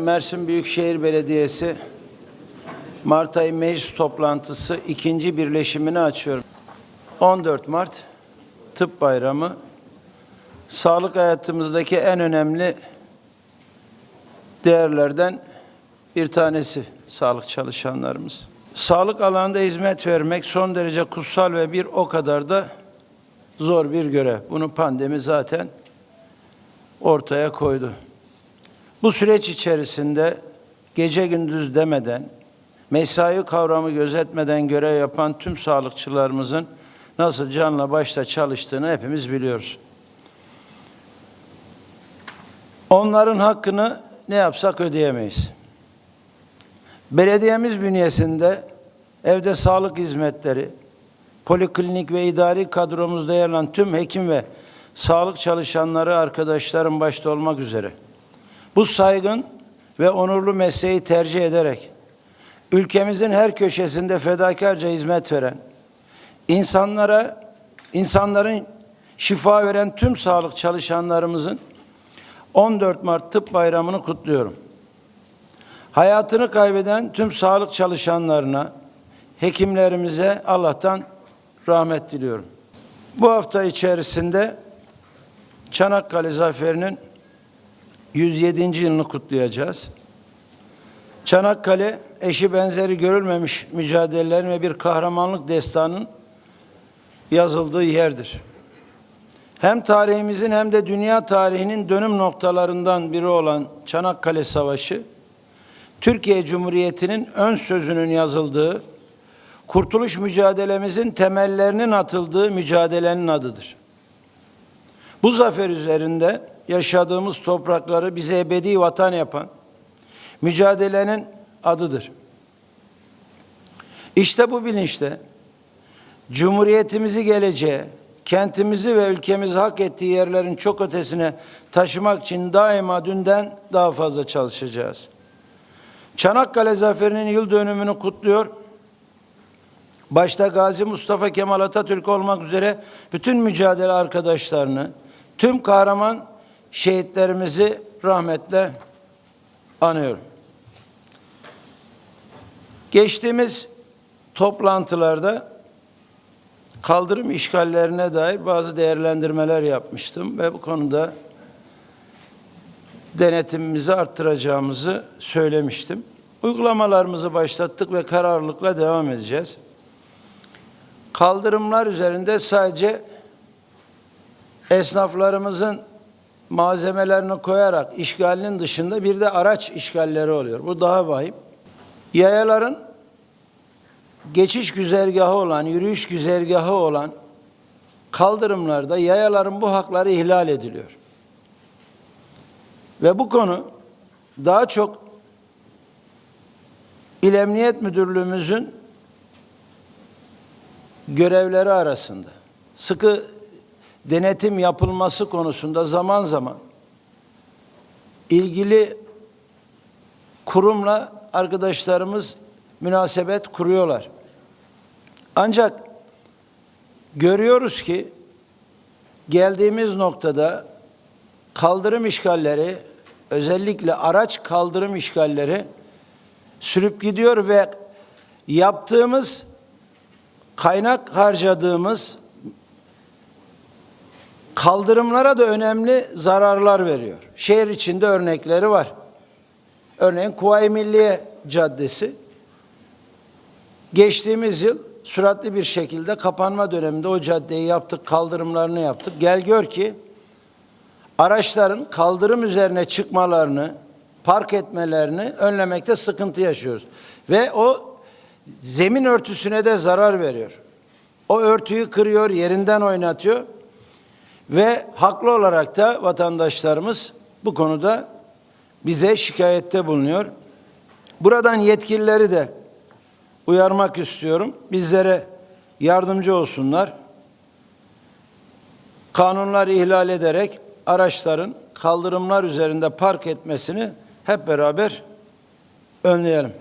Mersin Büyükşehir Belediyesi Mart ayı meclis toplantısı ikinci birleşimini açıyorum. 14 Mart Tıp Bayramı sağlık hayatımızdaki en önemli değerlerden bir tanesi sağlık çalışanlarımız. Sağlık alanında hizmet vermek son derece kutsal ve bir o kadar da zor bir görev. Bunu pandemi zaten ortaya koydu. Bu süreç içerisinde gece gündüz demeden, mesai kavramı gözetmeden görev yapan tüm sağlıkçılarımızın nasıl canla başla çalıştığını hepimiz biliyoruz. Onların hakkını ne yapsak ödeyemeyiz. Belediyemiz bünyesinde evde sağlık hizmetleri, poliklinik ve idari kadromuzda yer alan tüm hekim ve sağlık çalışanları arkadaşlarım başta olmak üzere bu saygın ve onurlu mesleği tercih ederek ülkemizin her köşesinde fedakarca hizmet veren, insanlara, insanların şifa veren tüm sağlık çalışanlarımızın 14 Mart Tıp Bayramı'nı kutluyorum. Hayatını kaybeden tüm sağlık çalışanlarına, hekimlerimize Allah'tan rahmet diliyorum. Bu hafta içerisinde Çanakkale Zaferi'nin 107. yılını kutlayacağız. Çanakkale eşi benzeri görülmemiş mücadelelerin ve bir kahramanlık destanının yazıldığı yerdir. Hem tarihimizin hem de dünya tarihinin dönüm noktalarından biri olan Çanakkale Savaşı, Türkiye Cumhuriyeti'nin ön sözünün yazıldığı, kurtuluş mücadelemizin temellerinin atıldığı mücadelenin adıdır. Bu zafer üzerinde yaşadığımız toprakları bize ebedi vatan yapan mücadelenin adıdır. İşte bu bilinçle Cumhuriyetimizi geleceğe, kentimizi ve ülkemizi hak ettiği yerlerin çok ötesine taşımak için daima dünden daha fazla çalışacağız. Çanakkale Zaferi'nin yıl dönümünü kutluyor. Başta Gazi Mustafa Kemal Atatürk olmak üzere bütün mücadele arkadaşlarını, tüm kahraman şehitlerimizi rahmetle anıyorum. Geçtiğimiz toplantılarda kaldırım işgallerine dair bazı değerlendirmeler yapmıştım ve bu konuda denetimimizi arttıracağımızı söylemiştim. Uygulamalarımızı başlattık ve kararlılıkla devam edeceğiz. Kaldırımlar üzerinde sadece esnaflarımızın malzemelerini koyarak işgalinin dışında bir de araç işgalleri oluyor. Bu daha vahim. Yayaların geçiş güzergahı olan, yürüyüş güzergahı olan kaldırımlarda yayaların bu hakları ihlal ediliyor. Ve bu konu daha çok İl Emniyet Müdürlüğümüzün görevleri arasında. Sıkı denetim yapılması konusunda zaman zaman ilgili kurumla arkadaşlarımız münasebet kuruyorlar. Ancak görüyoruz ki geldiğimiz noktada kaldırım işgalleri özellikle araç kaldırım işgalleri sürüp gidiyor ve yaptığımız kaynak harcadığımız kaldırımlara da önemli zararlar veriyor. Şehir içinde örnekleri var. Örneğin Kuvayi Milliye Caddesi geçtiğimiz yıl süratli bir şekilde kapanma döneminde o caddeyi yaptık, kaldırımlarını yaptık. Gel gör ki araçların kaldırım üzerine çıkmalarını, park etmelerini önlemekte sıkıntı yaşıyoruz. Ve o zemin örtüsüne de zarar veriyor. O örtüyü kırıyor, yerinden oynatıyor. Ve haklı olarak da vatandaşlarımız bu konuda bize şikayette bulunuyor. Buradan yetkilileri de uyarmak istiyorum. Bizlere yardımcı olsunlar. Kanunları ihlal ederek araçların kaldırımlar üzerinde park etmesini hep beraber önleyelim.